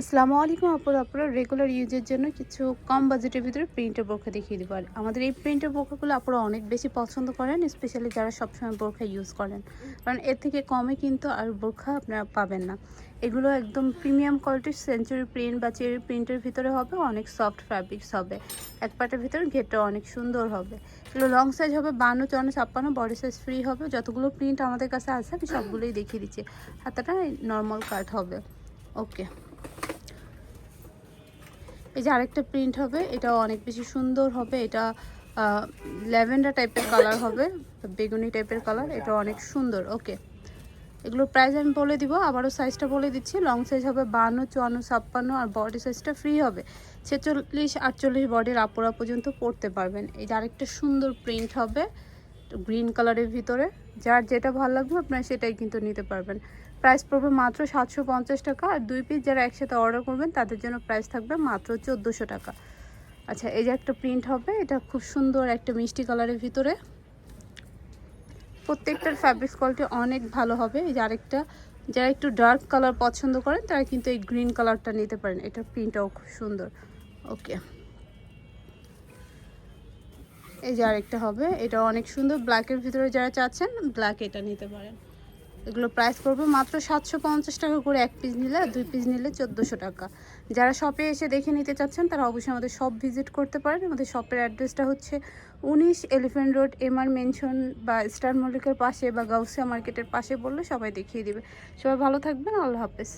আসসালামু আলাইকুম আপুর আপনারা রেগুলার ইউজের জন্য কিছু কম বাজেটের ভিতরে প্রিন্টের বোরখা দেখিয়ে দেবো। আর আমাদের এই প্রিন্টের বোরখাগুলো আপনারা অনেক বেশি পছন্দ করেন স্পেশালি যারা সবসময় বোরখা ইউজ করেন। কারণ এর থেকে কমে কিন্তু আর বোরখা আপনারা পাবেন না। এগুলো একদম প্রিমিয়াম কোয়ালিটির সেঞ্চুরি প্রিন্ট বা চেরি প্রিন্টের ভিতরে হবে, অনেক সফট ফ্যাব্রিক্স হবে। এক পাটের ভিতরে ঘেরটা অনেক সুন্দর হবে। এগুলো লং সাইজ হবে, বান্ন, চুয়ান্ন, ছাপ্পান্ন বডি সাইজ ফ্রি হবে। যতগুলো প্রিন্ট আমাদের কাছে আছে, আমি সবগুলোই দেখিয়ে দিচ্ছি। হাতাটা নর্মাল কাট হবে। ওকে এই যে আরেকটা প্রিন্ট হবে, এটাও অনেক বেশি সুন্দর হবে, এটা ল্যাভেন্ডার টাইপের কালার হবে, বেগুনি টাইপের কালার এটা অনেক সুন্দর ওকে এগুলো প্রাইস আমি বলে দিব, আবারও সাইজটা বলে দিচ্ছি লং সাইজ হবে বান্ন, চুয়ান্ন, ছাপ্পান্ন, আর বডি সাইজটা ফ্রি হবে। ছেচল্লিশ, আটচল্লিশ বডির আপুরা পর্যন্ত পরতে পারবেন। এই আরেকটা সুন্দর প্রিন্ট হবে গ্রিন কালারের ভিতরে। যার যেটা ভালো লাগবে, আপনারা সেটাই কিন্তু নিতে পারবেন। প্রাইস পড়বে মাত্র সাতশো পঞ্চাশ টাকা। আর দুই পিস যারা একসাথে অর্ডার করবেন, তাদের জন্য প্রাইস থাকবে মাত্র চোদ্দোশো টাকা। আচ্ছা এই যে একটা প্রিন্ট হবে, এটা খুব সুন্দর একটা মিষ্টি কালারের ভিতরে। প্রত্যেকটার ফ্যাব্রিক্স কোয়ালিটি অনেক ভালো হবে। এই যে আরেকটা, যারা একটু ডার্ক কালার পছন্দ করেন, তারা কিন্তু এই গ্রিন কালারটা নিতে পারেন। এটার প্রিন্টটাও খুব সুন্দর। ওকে এই যে আরেকটা হবে, এটা অনেক সুন্দর ব্ল্যাকের ভিতরে যারা চাচ্ছেন ব্ল্যাক এটা নিতে পারেন। এগুলো প্রাইস পড়বে মাত্র সাতশো পঞ্চাশ টাকা করে এক পিস নিলে দুই পিস নিলে চোদ্দোশো টাকা। যারা শপে এসে দেখে নিতে চাচ্ছেন, তারা অবশ্যই আমাদের শপ ভিজিট করতে পারেন। আমাদের শপের অ্যাড্রেসটা হচ্ছে উনিশ এলিফেন্ট রোড এমআর মেনশন বা স্টার মল্লিকের পাশে বা গাউসিয়া মার্কেটের পাশে বললে সবাই দেখিয়ে দিবে। সবাই ভালো থাকবেন, আল্লাহ হাফেজ।